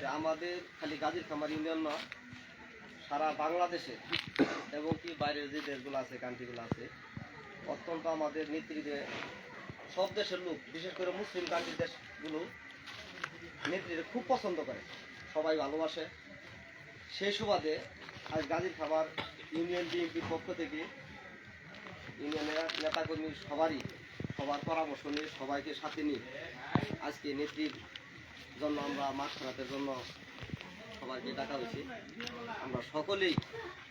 যে আমাদের খালি গাজীর খামার ইউনিয়ন না, সারা বাংলাদেশে এবং কি বাইরের যে দেশগুলো আছে কান্ট্রিগুলো আছে, অত্যন্ত আমাদের নেতৃত্বে সব দেশের লোক, বিশেষ করে মুসলিম কান্ট্রির দেশগুলো নেতৃত্বে খুব পছন্দ করে, সবাই ভালোবাসে। সেই সুবাদে আজ গাজীর খাবার ইউনিয়ন বিএনপির পক্ষ থেকে ইউনিয়নের নেতাকর্মী সবারই সবার পরামর্শ নিয়ে সবাইকে সাথে নিয়ে আজকে নেত্রীর জন্য আমরা মাছ খেলাতের জন্য সবাইকে ডাকা হয়েছে। আমরা সকলেই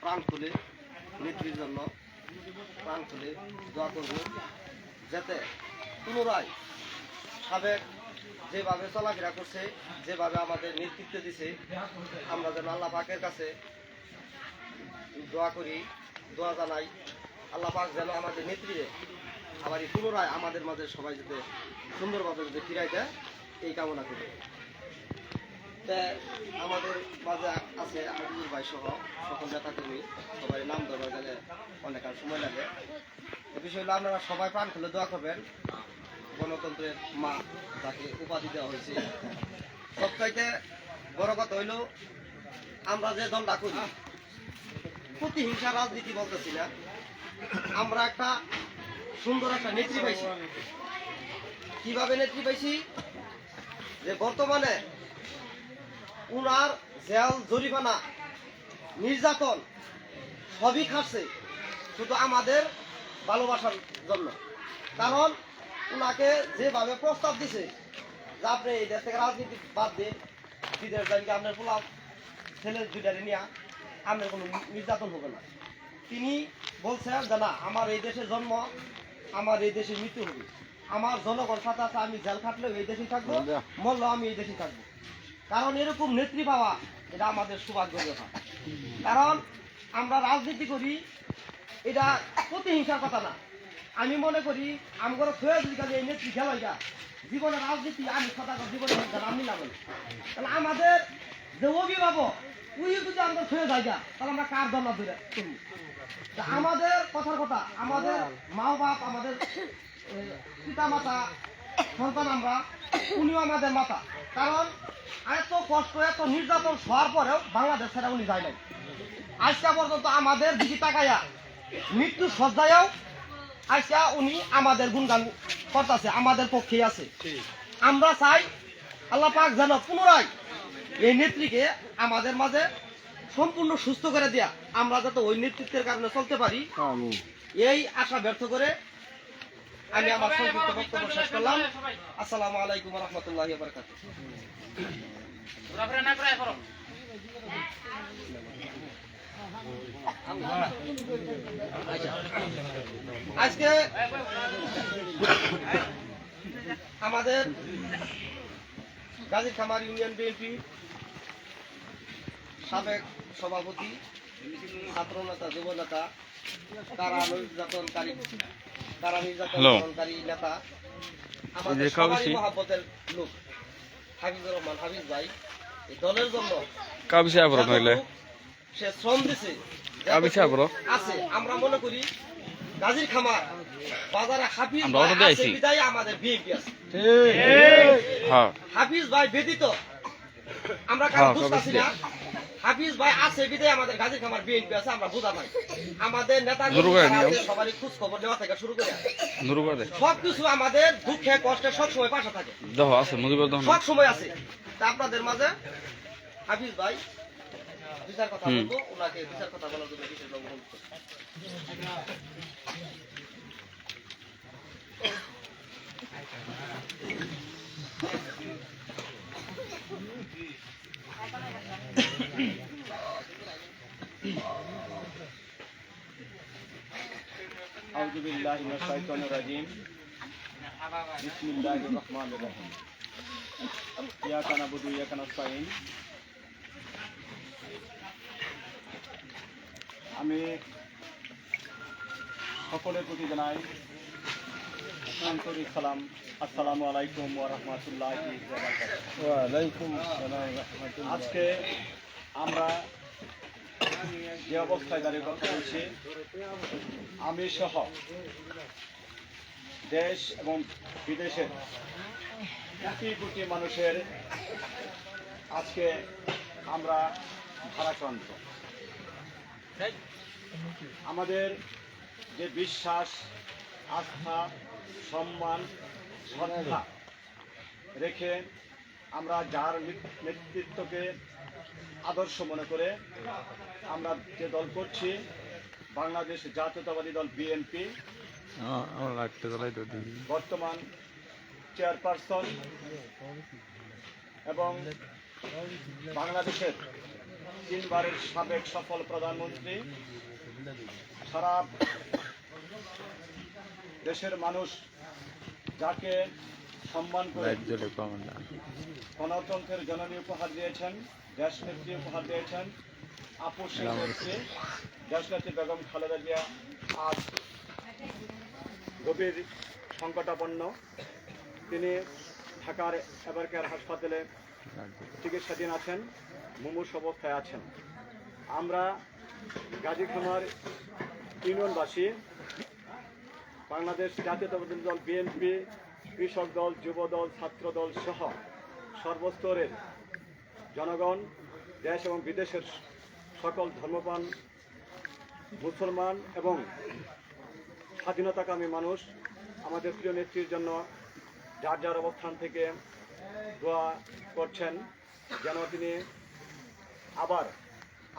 প্রাণ খুলে নেত্রীর জন্য প্রাণ খুলে দোয়া করব যাতে পুনরায় সাবেক যেভাবে চলাফেরা করছে, যেভাবে আমাদের নেতৃত্ব দিছে, আমরা যেন আল্লাহ পাকের কাছে দোয়া করি, দোয়া জানাই। আল্লাহ পাক যেন আমাদের নেত্রীরে আবার পুনরায় আমাদের মাঝে সবাই যাতে সুন্দরভাবে যাতে ফিরাই দেয় এই কামনা করি। আমাদের মাঝে আছে আব্দুল ভাই সহ সকল নেতাকর্মী। সবাই নাম ধরা গেলে অনেক আর সময় লাগে। এ বিষয়ে আপনারা সবাই প্রাণ খুলে দোয়া করবেন। গণতন্ত্রের মা যাকে উপাধি দেওয়া হয়েছে। সবচাইতে বড় কথা হইল, আমরা যে দলটা করি, প্রতিহিংসা রাজনীতি বলতেছি না। আমরা একটা সুন্দর একটা নেত্রী পাইছি। কীভাবে নেত্রী পাইছি? যে বর্তমানে উনার জেল জরিমানা নির্যাতন সবই খাচ্ছে শুধু আমাদের ভালোবাসার জন্য। কারণ উনাকে যেভাবে প্রস্তাব দিছে যে আপনি এই দেশ থেকে রাজনীতি বাদ দিয়ে বিদেশ যাইকে আপনার পোলা ছেলে দুইটারে নিয়ে আপনার কোনো নির্যাতন হবে না। তিনি বলছেন যে না আমার এই দেশে জন্ম আমার এই দেশে মৃত্যু হবে। আমার জনগণ সাথে আছে আমি জেল খাটলেও এই দেশেই থাকব মরলেও আমি এই দেশেই থাকব। কারণ এরকম নেত্রী পাওয়া এটা আমাদের সৌভাগ্যের কথা কারণ আমরা রাজনীতি করি এটা প্রতিহিংসার কথা না। আমি মনে করি আমার খালি এই নেত্রী খেলাইটা জীবনে রাজনীতি আমি কথা জীবনে আমি না বলি। তাহলে আমাদের যে অভিভাবক উই যদি আমরা থয়ে যাই গা, তাহলে আমরা কার জন্য ধরে আমাদের কথার কথা আমাদের মা বাপ আমাদের পিতা মাতা সন্তান আমরা উনিও আমাদের মাতা। কারণ এত কষ্ট এত নির্যাতন হওয়ার পরেও বাংলাদেশ ছেড়ে উনি যায় নাই। আজকে পর্যন্ত আমাদের দিকে তাকাইয়া মৃত্যু সজ্জায়ও আজকে উনি আমাদের গুণগান করতেছে আমাদের পক্ষেই আছে। আমরা চাই আল্লাহ পাক যেন পুনরায় এই নেত্রীকে আমাদের মাঝে সম্পূর্ণ সুস্থ করে দেয়া আমরা যাতে ওই নেতৃত্বের কারণে চলতে পারি। এই আশা ব্যর্থ করে আমি আমার সংক্ষিপ্ত বক্তব্য শেষ করলাম। আসসালামু আলাইকুম রহমতুল্লাহ বরকাত আজকে আমাদের গাজী খামার ইউনিয়ন বিএনপি সাবেক সভাপতি ছাত্রনেতা যুবনেতা তারা নির্যাতনকারী নইলে। সে শ্রম দিছে আবরো আছে আমরা মনে করি গাজীর খামার বাজারে হাফিজ আমরা দিয়েছি। বিদায় আমাদের আছে। হ্যাঁ। হাফিজ ভাই ব্যতীত আমরা কারও বুঝতেছি না। হাফিজ ভাই আছে বিদায়। আমাদের গাজীর খামার বিএনপি আছে আমরা বুঝা নাই। আমাদের নেতা। সবারই খোঁজ খবর নেওয়া থেকে শুরু করে। দে সবকিছু আমাদের দুঃখে কষ্টে সব সময় পাশে থাকে। সব সময় আছে। তা আপনাদের মাঝে হাফিজ ভাই বিচার কথা বলব ওনাকে বিচার কথা বলার জন্য বিশেষ অনুরোধ করছি। بالله من الشيطان الرجيم بسم الله الرحمن الرحيم إياك نعبد وإياك نستعين আমি সকলের প্রতি জানাই আন্তরিক সালাম আসসালামু আলাইকুম ওয়া রাহমাতুল্লাহি ওয়া বারাকাতুহু ওয়ালাইকুম আজকে আমরা যে অবস্থায় দাঁড়িয়ে কথা বলছি। আমি সহ দেশ এবং বিদেশের কোটি কোটি মানুষের আজকে আমরা ভারাক্রান্ত। আমাদের যে বিশ্বাস, আস্থা, সম্মান, শ্রদ্ধা রেখে আমরা যার নেতৃত্বকে আদর্শ মনে করে আমরা যে দল করছি বাংলাদেশ জাতীয়তাবাদী দল বিএনপি বর্তমান চেয়ারপারসন এবং বাংলাদেশের তিনবারের সাবেক সফল প্রধানমন্ত্রী। সারা দেশের মানুষ যাকে সম্মান করে গণতন্ত্রের জননী উপহার দিয়েছেন দেশনেত্রী উপহার দিয়েছেন। আপুর সিং নেত্রী বেগম খালেদা জিয়া। আজ গভীর সংকটাপন্ন। তিনি ঢাকার এবারকার হাসপাতালে চিকিৎসাধীন আছেন মুমূর্ষ অবস্থায় আছেন। আমরা গাজী খামার ইউনিয়নবাসী বাংলাদেশ জাতীয়তাবাদী দল বিএনপি কৃষক দল, যুব দল, ছাত্র দল সহ সর্বস্তরের জনগণ, দেশ এবং বিদেশের সকল ধর্মপান মুসলমান এবং স্বাধীনতাকামী মানুষ আমাদের প্রিয় নেত্রীর জন্য যার যার অবস্থান থেকে দোয়া করছেন, যেন তিনি আবার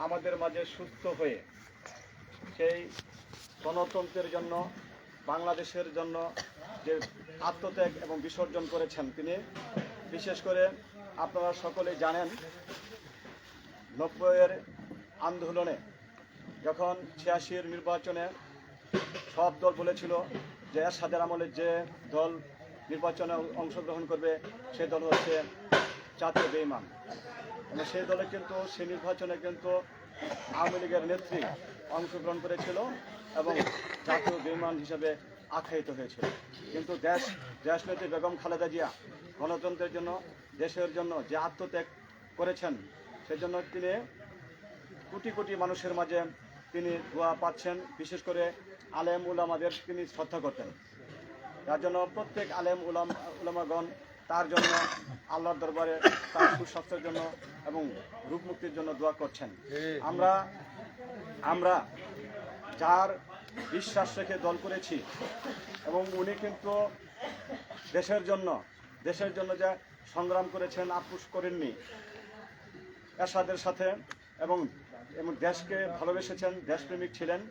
আমাদের মাঝে সুস্থ হয়ে সেই গণতন্ত্রের জন্য, বাংলাদেশের জন্য যে আত্মত্যাগ এবং বিসর্জন করেছেন তিনি। বিশেষ করে আপনারা সকলেই জানেন, নব্বইয়ের আন্দোলনে যখন ছিয়াশির নির্বাচনে সব দল বলেছিল যে এরশাদের আমলে যে দল নির্বাচনে অংশগ্রহণ করবে, সে দল হচ্ছে জাতীয় বেইমান এবং সেই দলে কিন্তু, সেই নির্বাচনে কিন্তু আওয়ামী লীগের নেত্রী অংশগ্রহণ করেছিল এবং জাতীয় বেইমান হিসেবে আখ্যায়িত হয়েছিল কিন্তু দেশ দেশ নেত্রী বেগম খালেদা জিয়া গণতন্ত্রের জন্য, দেশের জন্য যে আত্মত্যাগ করেছেন, সেজন্য তিনি কোটি কোটি মানুষের মাঝে তিনি দোয়া পাচ্ছেন। বিশেষ করে আলেম উলামাদের তিনি শ্রদ্ধা করতেন। তার জন্য প্রত্যেক আলেম উলাম, উলামাগণ তার জন্য আল্লাহর দরবারে তার সুস্বাস্থ্যের জন্য এবং রূপমুক্তির জন্য দোয়া করছেন। আমরা আমরা যার বিশ্বাস রেখে দল করেছি। এবং উনি কিন্তু দেশের জন্য দেশের জন্য যা সংগ্রাম করেছেন আপুস করেননি। এরশাদের সাথে এবং এবং দেশকে ভালোবেসেছেন, দেশপ্রেমিক ছিলেন।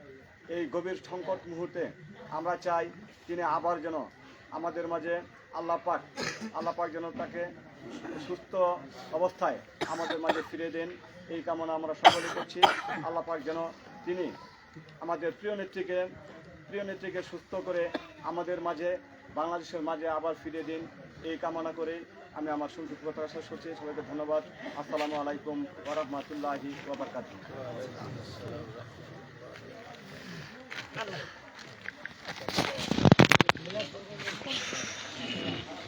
এই গভীর সংকট মুহূর্তে আমরা চাই তিনি আবার যেন আমাদের মাঝে আল্লাহ পাক আল্লাহ পাক যেন তাকে সুস্থ অবস্থায় আমাদের মাঝে ফিরে দেন। এই কামনা আমরা সকলে করছি। আল্লাহ পাক যেন তিনি আমাদের প্রিয় নেত্রীকে প্রিয় নেত্রীকে সুস্থ করে আমাদের মাঝে, বাংলাদেশের মাঝে আবার ফিরে দিন। এই কামনা করে আমি আমার সংযুক্ত কথা শেষ করছি। সবাইকে ধন্যবাদ। আসসালামু আলাইকুম ওরহমতুল্লাহি ওবরকাত